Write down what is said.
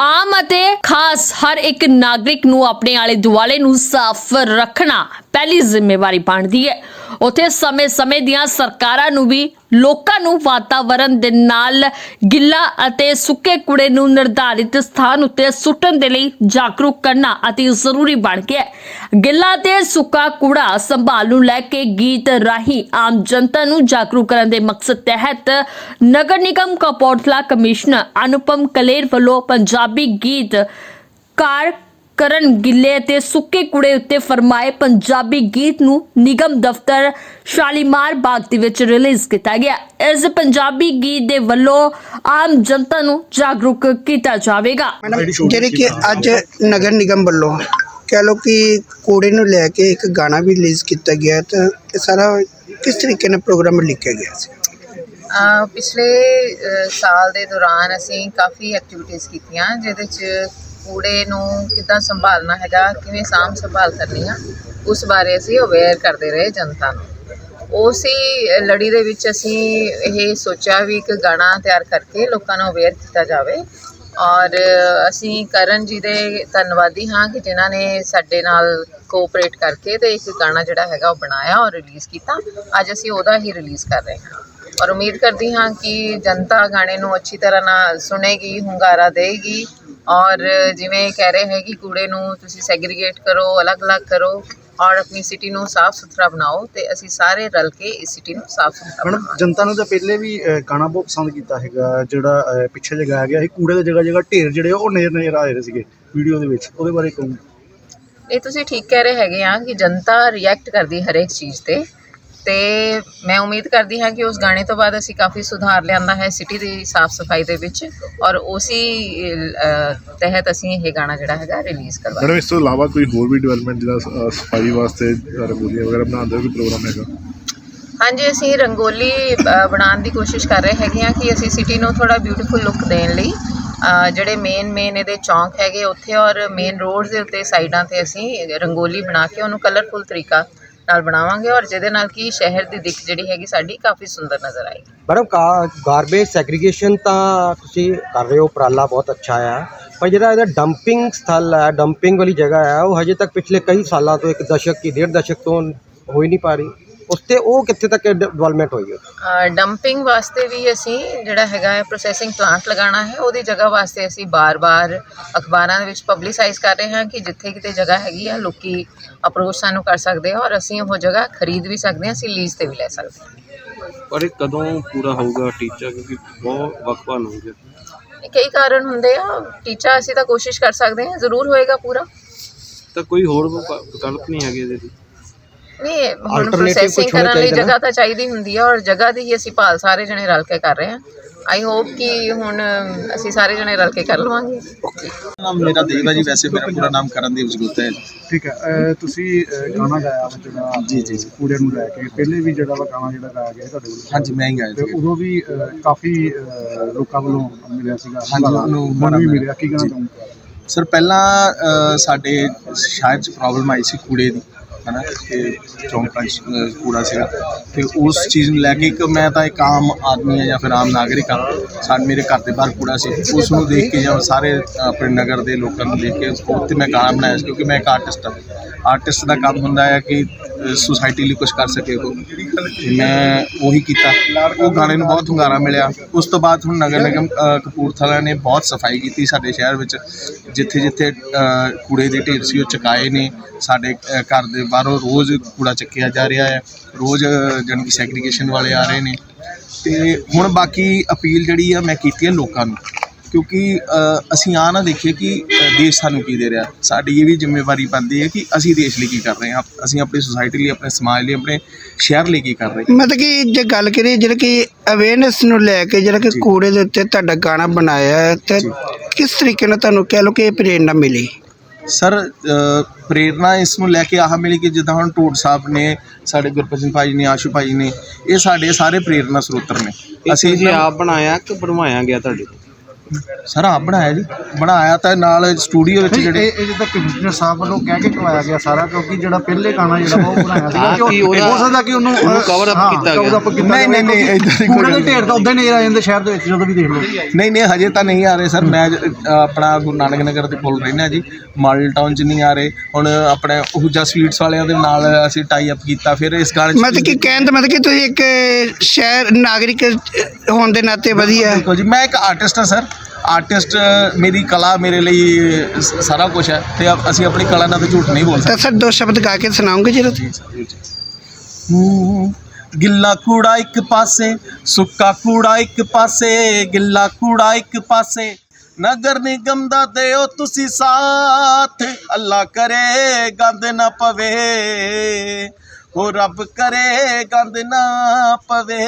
ਆਮ ਅਤੇ ਖਾਸ ਹਰ ਇੱਕ ਨਾਗਰਿਕ ਨੂੰ ਆਪਣੇ ਆਲੇ ਦੁਆਲੇ ਨੂੰ ਸਾਫ਼ ਰੱਖਣਾ ਪਹਿਲੀ ਜ਼ਿੰਮੇਵਾਰੀ ਬਣਦੀ ਹੈ। ਉਥੇ ਸਮੇਂ-ਸਮੇਂ ਦੀਆਂ ਸਰਕਾਰਾਂ ਨੂੰ ਵੀ ਲੋਕਾਂ ਨੂੰ ਵਾਤਾਵਰਣ ਦੇ ਨਾਲ ਗਿੱਲਾ ਅਤੇ ਸੁੱਕੇ ਕੂੜੇ ਨੂੰ ਨਿਰਧਾਰਿਤ ਸਥਾਨ ਉੱਤੇ ਸੁੱਟਣ ਦੇ ਲਈ ਜਾਗਰੂਕ ਕਰਨਾ ਅਤੀ ਜ਼ਰੂਰੀ ਬਣ ਗਿਆ ਹੈ। ਗਿੱਲਾ ਤੇ ਸੁੱਕਾ ਕੂੜਾ ਸੰਭਾਲ ਨੂੰ ਲੈ ਕੇ ਗੀਤ ਰਾਹੀਂ ਆਮ ਜਨਤਾ ਨੂੰ ਜਾਗਰੂਕ ਕਰਨ ਦੇ ਮਕਸਦ ਤਹਿਤ ਨਗਰ ਨਿਗਮ ਕਪੂਰਥਲਾ ਕਮਿਸ਼ਨਰ ਅਨੁਪਮ ਕਲੇਰ ਵੱਲੋਂ ਪੰਜਾਬੀ ਗੀਤ ਕਾਰ ਕਰਨ ਗਿੱਲੇ ਤੇ ਸੁੱਕੇ ਕੂੜੇ ਉੱਤੇ ਫਰਮਾਏ ਪੰਜਾਬੀ ਗੀਤ ਨੂੰ ਨਿਗਮ ਦਫ਼ਤਰ ਸ਼ਾਲੀਮਾਰ ਬਾਗ ਦੇ ਵਿੱਚ ਰਿਲੀਜ਼ ਕੀਤਾ ਗਿਆ। ਇਸ ਪੰਜਾਬੀ ਗੀਤ ਦੇ ਵੱਲੋਂ ਆਮ ਜਨਤਾ ਨੂੰ ਜਾਗਰੂਕ ਕੀਤਾ ਜਾਵੇਗਾ। ਮੈਡਮ ਜਿਹੜੇ ਕਿ ਅੱਜ ਨਗਰ ਨਿਗਮ ਵੱਲੋਂ ਕਹਿ ਲਓ ਕਿ ਕੂੜੇ ਨੂੰ ਲੈ ਕੇ ਇੱਕ ਗਾਣਾ ਵੀ ਰਿਲੀਜ਼ ਕੀਤਾ ਗਿਆ ਤਾਂ ਇਹ ਸਾਰਾ ਕਿਸ ਤਰੀਕੇ ਨਾਲ ਪ੍ਰੋਗਰਾਮ ਲਿਖਿਆ ਗਿਆ ਸੀ? ਅ, ਪਿਛਲੇ ਸਾਲ ਦੇ ਦੌਰਾਨ ਅਸੀਂ ਕਾਫੀ ਐਕਟੀਵਿਟੀਜ਼ ਕੀਤੀਆਂ ਜਿਹਦੇ 'ਚ ਕੂੜੇ ਨੂੰ ਕਿੱਦਾਂ ਸੰਭਾਲਣਾ ਹੈਗਾ, ਕਿਵੇਂ ਸਾਂਭ ਸੰਭਾਲ ਕਰਨੀ ਆ, ਉਸ ਬਾਰੇ ਅਸੀਂ ਅਵੇਅਰ ਕਰਦੇ ਰਹੇ ਜਨਤਾ ਨੂੰ। ਉਸੇ ਲੜੀ ਦੇ ਵਿੱਚ ਅਸੀਂ ਇਹ ਸੋਚਿਆ ਵੀ ਇੱਕ ਗਾਣਾ ਤਿਆਰ ਕਰਕੇ ਲੋਕਾਂ ਨੂੰ ਅਵੇਅਰ ਕੀਤਾ ਜਾਵੇ ਔਰ ਅਸੀਂ ਕਰਨ ਜੀ ਦੇ ਧੰਨਵਾਦੀ ਹਾਂ ਕਿ ਜਿਨ੍ਹਾਂ ਨੇ ਸਾਡੇ ਨਾਲ ਕੋਆਪਰੇਟ ਕਰਕੇ ਤੇ ਇੱਕ ਗਾਣਾ ਜਿਹੜਾ ਹੈਗਾ ਉਹ ਬਣਾਇਆ ਔਰ ਰਿਲੀਜ਼ ਕੀਤਾ। ਅੱਜ ਅਸੀਂ ਉਹਦਾ ਹੀ ਰਿਲੀਜ਼ ਕਰ ਰਹੇ ਹਾਂ। ਔਰ ਉਮੀਦ ਕਰਦੀ ਹਾਂ ਕਿ ਜਨਤਾ ਗਾਣੇ ਨੂੰ ਅੱਛੀ ਤਰ੍ਹਾਂ ਨਾਲ ਸੁਣੇਗੀ, ਹੁੰਗਾਰਾ ਦੇਗੀ ਔਰ ਜਿਵੇਂ ਕਹਿ ਰਹੇ ਹੈ ਕਿ ਕੂੜੇ ਨੂੰ ਤੁਸੀਂ ਸੈਗਰੀਗੇਟ ਕਰੋ ਅਲੱਗ-ਅਲੱਗ ਕਰੋ ਔਰ ਆਪਣੀ ਸਿਟੀ ਨੂੰ ਸਾਫ਼ ਸੁਥਰਾ ਬਣਾਓ ਤੇ ਅਸੀਂ ਸਾਰੇ ਰਲ ਕੇ ਇਸ ਸਿਟੀ ਨੂੰ ਸਾਫ਼ ਸੁਥਰਾ ਮੈਡਮ ਬਣਾਵਾਂਗੇ। ਜਨਤਾ ਨੂੰ ਤਾਂ ਪਹਿਲੇ ਵੀ ਅਹ, ਗਾਣਾ ਬਹੁਤ ਪਸੰਦ ਕੀਤਾ ਹੈਗਾ ਜਿਹੜਾ ਅਹ, ਪਿੱਛੇ ਜੇ ਗਾਇਆ ਗਿਆ ਸੀ ਕੂੜੇ ਦੇ ਜਗ੍ਹਾ ਜਗ੍ਹਾ ਢੇਰ ਜਿਹੜੇ ਉਹ ਨਜ਼ਰ ਨਜ਼ਰ ਆ ਰਹੇ ਸੀਗੇ ਵੀਡੀਓ ਦੇ ਵਿੱਚ ਉਹਦੇ ਬਾਰੇ ਕਹੂੰ। ਇਹ ਤੁਸੀਂ ਠੀਕ ਕਹਿ ਰਹੇ ਹੈਗੇ ਆ ਕਿ ਜਨਤਾ ਰਿਐਕਟ ਕਰਦੀ ਹਰੇਕ ਚੀਜ਼ ਤੇ। ਤੇ ਮੈਂ ਉਮੀਦ ਕਰਦੀ ਹਾਂ ਕਿ ਉਸ ਗਾਣੇ ਤੋਂ ਬਾਅਦ ਅਸੀਂ ਕਾਫੀ ਸੁਧਾਰ ਲਿਆਂਦਾ ਹੈ ਸਿਟੀ ਦੀ ਸਾਫ਼ ਸਫ਼ਾਈ ਦੇ ਵਿੱਚ ਔਰ ਉਸੇ ਤਹਿਤ ਅਸੀਂ ਇਹ ਗਾਣਾ ਜਿਹੜਾ ਹੈਗਾ ਰਿਲੀਜ਼ ਕਰਵਾ ਮੈਡਮ ਇਸ ਤੋਂ ਇਲਾਵਾ ਕੋਈ ਹੋਰ ਵੀ ਡਿਵੈਲਪਮੈਂਟ ਜਿਹੜਾ ਸਫ਼ਾਈ ਵਾਸਤੇ ਰੰਗੋਲੀਆਂ ਵਗੈਰਾ ਬਣਾਉਣ ਦਾ ਕੋਈ ਪ੍ਰੋਗਰਾਮ ਹੈਗਾ? ਹਾਂਜੀ ਅਸੀਂ ਰੰਗੋਲੀ ਬਣਾਉਣ ਦੀ ਕੋਸ਼ਿਸ਼ ਕਰ ਰਹੇ ਹੈਗੇ ਆ ਕਿ ਅਸੀਂ ਸਿਟੀ ਨੂੰ ਥੋੜਾ ਬਿਊਟੀਫੁਲ ਲੁੱਕ ਦੇਣ ਲਈ ਜਿਹੜੇ ਮੇਨ ਮੇਨ ਇਹਦੇ ਚੌਂਕ ਹੈਗੇ ਉੱਥੇ ਔਰ ਮੇਨ ਰੋਡਸ ਦੇ ਉੱਤੇ ਸਾਈਡਾਂ ਤੇ ਅਸੀਂ ਰੰਗੋਲੀ ਬਣਾ ਕੇ ਉਹਨੂੰ ਕਲਰਫੁਲ ਤਰੀਕਾ ਨਾਲ ਬਣਾਵਾਂਗੇ ਔਰ ਜਿਹਦੇ ਨਾਲ ਕਿ ਸ਼ਹਿਰ ਦੀ ਦਿੱਖ ਜਿਹੜੀ ਹੈਗੀ ਸਾਡੀ ਕਾਫੀ ਸੁੰਦਰ ਨਜ਼ਰ ਆਏਗੀ। ਮੈਡਮ ਗਾਰਬੇਜ ਸੈਗਰੀਗੇਸ਼ਨ ਤਾਂ ਤੁਸੀਂ ਕਰ ਰਹੇ ਹੋ, ਉਪਰਾਲਾ ਬਹੁਤ ਅੱਛਾ ਆ। ਪਰ ਜਿਹੜਾ ਇਹਦਾ ਡੰਪਿੰਗ ਸਥਲ ਹੈ ਡੰਪਿੰਗ ਵਾਲੀ ਜਗ੍ਹਾ ਹੈ ਉਹ ਹਜੇ ਤੱਕ ਪਿਛਲੇ ਕਈ ਸਾਲਾਂ ਤੋਂ ਇੱਕ ਦਸ਼ਕ ਕੀ, ਡੇਢ ਦਸ਼ਕ ਤੋਂ ਹੋ ਹੀ ਨਹੀਂ ਪਾ ਰਹੀ। ਉਸ ਤੇ ਉਹ ਕਿੱਥੇ ਤੱਕ ਡਿਵੈਲਪਮੈਂਟ ਹੋਈ ਹੈ? ਡੰਪਿੰਗ ਵਾਸਤੇ ਵੀ ਅਸੀਂ ਜਿਹੜਾ ਹੈਗਾ ਹੈ ਪ੍ਰੋਸੈਸਿੰਗ ਪਲਾਂਟ ਲਗਾਉਣਾ ਹੈ ਉਹਦੀ ਜਗ੍ਹਾ ਵਾਸਤੇ ਅਸੀਂ ਬਾਰ-ਬਾਰ ਅਖਬਾਰਾਂ ਦੇ ਵਿੱਚ ਪਬਲਿਸਾਈਜ਼ ਕਰ ਰਹੇ ਹਾਂ ਕਿ ਜਿੱਥੇ ਕਿਤੇ ਜਗ੍ਹਾ ਹੈਗੀ ਆ ਲੋਕੀ ਅਪਰੋਚ ਸਾਨੂੰ ਕਰ ਸਕਦੇ ਆ ਔਰ ਅਸੀਂ ਉਹ ਜਗ੍ਹਾ ਖਰੀਦ ਵੀ ਸਕਦੇ ਹਾਂ ਅਸੀਂ ਲੀਜ਼ ਤੇ ਵੀ ਲੈ ਸਕਦੇ ਹਾਂ। ਪਰ ਇਹ ਕਦੋਂ ਪੂਰਾ ਹੋਊਗਾ ਟੀਚਾ? ਕਿਉਂਕਿ ਬਹੁਤ ਭਾਲ ਹੋ ਗਿਆ ਇਹ ਕਈ ਕਾਰਨ ਹੁੰਦੇ ਆ ਟੀਚਾ ਅਸੀਂ ਤਾਂ ਕੋਸ਼ਿਸ਼ ਕਰ ਸਕਦੇ ਹਾਂ ਜ਼ਰੂਰ ਹੋਏਗਾ ਪੂਰਾ। ਤਾਂ ਕੋਈ ਹੋਰ ਵਿਕ- ਵਿਕਲਪ ਨਹੀਂ ਹੈਗੇ ਇਹਦੇ ਲਈ ਨਹੀਂ ਹੁਣ Alternative ਪ੍ਰੋਸੈਸਿੰਗ ਕੁਛ ਹੋਣਾ ਕਰਨ ਲਈ ਚਾਹੀਦਾ ਨਾ। ਜਗ੍ਹਾ ਤਾਂ ਚਾਹੀਦੀ ਹੁੰਦੀ ਆ ਔਰ ਜਗ੍ਹਾ ਦੀ ਹੀ ਅਸੀਂ ਭਾਲ ਸਾਰੇ ਜਣੇ ਰਲ ਕੇ ਕਰ ਰਹੇ ਹਾਂ ਆਈ ਹੋਪ ਕਿ ਹੁਣ ਅਸੀਂ ਸਾਰੇ ਜਣੇ ਰਲ ਕੇ ਕਰ ਲਵਾਂਗੇ ਨਾਮ ਮੇਰਾ ਦੇਵ ਹੈ ਜੀ ਵੈਸੇ ਮੇਰਾ ਪੂਰਾ ਨਾਮ ਕਰਨਦੀਪ ਜਗੁੱਤਾ ਹੈ ਜੀ। ਠੀਕ ਹੈ ਅਹ, ਤੁਸੀਂ ਅਹ, ਗਾਣਾ ਗਾਇਆ ਵਾ ਜਿਹੜਾ ਜੀ, ਜੀ, ਜੀ। ਕੂੜੇ ਨੂੰ ਲੈ ਕੇ ਪਹਿਲੇ ਵੀ ਜਿਹੜਾ ਵਾ ਗਾਣਾ ਜਿਹੜਾ ਗਾਇਆ ਗਿਆ ਤੁਹਾਡੇ ਵੱਲੋਂ ਹਾਂਜੀ ਮੈਂ ਹੀ ਗਾਇਆ ਤੇ ਜੀ ਉਦੋਂ ਵੀ ਅਹ, ਕਾਫੀ ਅਹ, ਲੋਕਾਂ ਵੱਲੋਂ ਮਿਲਿਆ ਸੀਗਾ ਹਾਂਜੀ, ਹੁੰਗਾਰਾ। ਉਹਨੂੰ ਹੁਣ ਵੀ ਮਿਲਿਆ ਕੀ ਕਹਿਣਾ ਜੀ। ਚਾਹੂੰਗਾ ਸਰ ਪਹਿਲਾਂ ਅ, ਸਾਡੇ ਸ਼ਾਇਦ ਚ ਪ੍ਰੋਬਲਮ ਆਈ ਸੀ ਕੂੜੇ ਦੀ ਹਨਾ ਤੇ ਚੌਂਕਾਂ 'ਚ ਕੂੜਾ ਸੀਗਾ। ਤੇ ਉਸ ਚੀਜ਼ ਨੂੰ ਲੈ ਕੇ ਇੱਕ ਮੈਂ ਤਾਂ ਇੱਕ ਆਮ ਆਦਮੀ ਹਾਂ ਜਾਂ ਫਿਰ ਆਮ ਨਾਗਰਿਕ ਹਾਂ। ਸਾਡੇ ਮੇਰੇ ਘਰ ਦੇ ਬਾਹਰ ਕੂੜਾ ਸੀ। ਉਸ ਨੂੰ ਦੇਖ ਕੇ ਜਾਂ ਸਾਰੇ ਆਪਣੇ ਨਗਰ ਦੇ ਲੋਕਾਂ ਨੂੰ ਦੇਖ ਕੇ ਉੱਤੇ ਮੈਂ ਗਾਣਾ ਬਣਾਇਆ ਸੀ ਕਿਉਂਕਿ ਮੈਂ ਇੱਕ ਆਰਟਿਸਟ ਹਾਂ। ਆਰਟਿਸਟ ਦਾ ਕੰਮ ਹੁੰਦਾ ਹੈ ਕਿ ਸੁਸਾਇਟੀ ਲਈ ਕੁਝ ਕਰ ਸਕੇ ਉਹ। ਤੇ ਮੈਂ ਉਹੀ ਕੀਤਾ। ਉਹ ਗਾਣੇ ਨੂੰ ਬਹੁਤ ਹੁੰਗਾਰਾ ਮਿਲਿਆ। ਉਸ ਤੋਂ ਬਾਅਦ ਹੁਣ ਨਗਰ ਨਿਗਮ ਕਪੂਰਥਲਾ ਨੇ ਬਹੁਤ ਸਫ਼ਾਈ ਕੀਤੀ ਸਾਡੇ ਸ਼ਹਿਰ ਵਿੱਚ। ਜਿੱਥੇ ਜਿੱਥੇ ਕੂੜੇ ਦੇ ਢੇਰ ਸੀ ਉਹ ਚੁਕਾਏ ਨੇ। ਸਾਡੇ ਘਰ ਦੇ ਬਾਹਰੋਂ ਰੋਜ਼ ਕੂੜਾ ਚੱਕਿਆ ਜਾ ਰਿਹਾ ਹੈ ਰੋਜ਼ ਜਾਣੀ ਕਿ ਸੈਗਰੀਗੇਸ਼ਨ ਵਾਲੇ ਆ ਰਹੇ ਨੇ। ਤੇ ਹੁਣ ਬਾਕੀ ਅਪੀਲ ਜਿਹੜੀ ਆ ਮੈਂ ਕੀਤੀ ਹੈ ਲੋਕਾਂ ਨੂੰ ਕਿਉਂਕਿ ਅਸੀਂ ਆ ਨਾ ਦੇਖੀਏ ਕਿ ਦੇਸ਼ ਸਾਨੂੰ ਕੀ ਦੇ ਰਿਹਾ। ਸਾਡੀ ਇਹ ਵੀ ਜ਼ਿੰਮੇਵਾਰੀ ਬਣਦੀ ਹੈ ਕਿ ਅਸੀਂ ਦੇਸ਼ ਲਈ ਕੀ ਕਰ ਰਹੇ ਹਾਂ। ਅਸੀਂ ਆਪਣੀ ਸੁਸਾਇਟੀ ਲਈ ਆਪਣੇ ਸਮਾਜ ਲਈ ਆਪਣੇ ਸ਼ਹਿਰ ਲਈ ਕੀ ਕਰ ਰਹੇ ਹਾਂ। ਮਤਲਬ ਕਿ ਜੇ ਗੱਲ ਕਰੀਏ ਜਿਹੜਾ ਕਿ ਅਵੇਅਰਨੈਸ ਨੂੰ ਲੈ ਕੇ ਜਿਹੜਾ ਕਿ। ਕੂੜੇ ਦੇ ਉੱਤੇ ਤੁਹਾਡਾ ਗਾਣਾ ਬਣਾਇਆ ਹੈ ਤੇ। ਕਿਸ ਤਰੀਕੇ ਨਾਲ ਤੁਹਾਨੂੰ ਕਹਿ ਲਓ ਕਿ ਇਹ ਪ੍ਰੇਰਨਾ ਮਿਲੀ? ਸਰ ਪ੍ਰੇਰਨਾ ਇਸ ਨੂੰ ਲੈ ਕੇ ਆਹ ਮਿਲੀ ਕਿ ਜਿੱਦਾਂ ਹੁਣ ਟੋਡ ਸਾਹਿਬ ਨੇ ਸਾਡੇ ਗੁਰਪ੍ਰੀਤ ਭਾਈ ਨੇ ਆਸ਼ੂ ਭਾਈ ਨੇ ਇਹ ਸਾਡੇ ਸਾਰੇ ਪ੍ਰੇਰਨਾ ਸਰੋਤਰ ਨੇ। ਅਸੀਂ ਜੀ ਆਪ ਬਣਾਇਆ ਕਿ ਬਣਵਾਇਆ ਗਿਆ ਤੁਹਾਡੇ ਤੋਂ ਸਰ ਆਪ ਬਣਾਇਆ ਜੀ। ਬਣਾਇਆ ਤਾਂ ਨਾਲ ਸਟੂਡੀਓ ਵਿੱਚ ਨਹੀਂ, ਜਿਹੜੇ ਇਹ ਜਿੱਦਾਂ ਕਮਿਸ਼ਨਰ ਸਾਹਿਬ ਵੱਲੋਂ ਕਹਿ ਕੇ ਕਰਵਾਇਆ ਗਿਆ ਸਾਰਾ ਕਿਉਂਕਿ ਜਿਹੜਾ ਪਹਿਲੇ ਗਾਣਾ ਜਿਹੜਾ ਉਹ ਬਣਾਇਆ ਸੀਗਾ ਕਿ ਉਹ ਹੋ ਸਕਦਾ ਕਿ ਉਹਨੂੰ ਕਵਰ ਅਪ ਕੀਤਾ ਗਿਆ। ਨਹੀਂ, ਨਹੀਂ, ਨਹੀਂ, ਏਦਾਂ ਦੀ ਕੋਈ ਗੱਲ ਢੇਰ ਤਾਂ ਉਦਾਂ ਹੀ ਨਜ਼ਰ ਆ ਜਾਂਦੇ ਸ਼ਹਿਰ ਦੇ ਵਿੱਚ ਜਦੋਂ ਵੀ ਦੇਖ ਲਓ ਨਹੀਂ ਨਹੀਂ ਹਜੇ ਤਾਂ ਨਹੀਂ ਆ ਰਹੇ ਸਰ। ਮੈਂ ਆਪਣਾ ਗੁਰੂ ਨਾਨਕ ਨਗਰ ਦੇ ਕੋਲ ਰਹਿਣਾ ਜੀ। ਮਾਡਲ ਟਾਊਨ 'ਚ ਨਹੀਂ ਆ ਰਹੇ। ਹੁਣ ਆਪਣੇ ਉਹਜਾ ਸਵੀਟਸ ਵਾਲਿਆਂ ਦੇ ਨਾਲ ਅਸੀਂ ਟਾਈ ਅਪ ਕੀਤਾ। ਫਿਰ ਇਸ ਗਾਣੇ 'ਚ ਮਤਲਬ ਕਿ ਕਹਿਣ ਦਾ ਮਤਲਬ ਕਿ ਤੁਸੀਂ ਇੱਕ ਸ਼ਹਿਰ ਨਾਗਰਿਕ ਹੋਣ ਦੇ ਨਾਤੇ ਵਧੀਆ। ਬਿਲਕੁਲ ਜੀ ਮੈਂ ਇੱਕ ਆਰਟਿਸਟ ਹਾਂ ਸਰ। ਆਰਟਿਸਟ ਮੇਰੀ ਕਲਾ ਮੇਰੇ ਲਈ ਸ- ਸਾਰਾ ਕੁਝ ਹੈ ਤੇ ਅਸੀਂ ਆਪਣੀ ਕਲਾ ਨਾਲ ਤਾਂ ਝੂਠ ਨਹੀਂ ਬੋਲ ਸਕਦੇ ਤਾਂ ਸਰ ਦੋ ਸ਼ਬਦ ਗਾ ਕੇ ਸੁਣਾਓਗੇ ਜਰਾ ਹੂੰ, ਗਿੱਲਾ ਕੂੜਾ ਇੱਕ ਪਾਸੇ ਸੁੱਕਾ ਕੂੜਾ ਇੱਕ ਪਾਸੇ ਗਿੱਲਾ ਕੂੜਾ ਇੱਕ ਪਾਸੇ। ਨਗਰ ਨਿਗਮ ਦਾ ਦਿਓ ਤੁਸੀਂ ਸਾਥ ਅੱਲਾ ਕਰੇ ਗੰਦ ਨਾ ਪਵੇ। ਹੋ ਰੱਬ ਕਰੇ ਗੰਦ ਨਾ ਪਵੇ।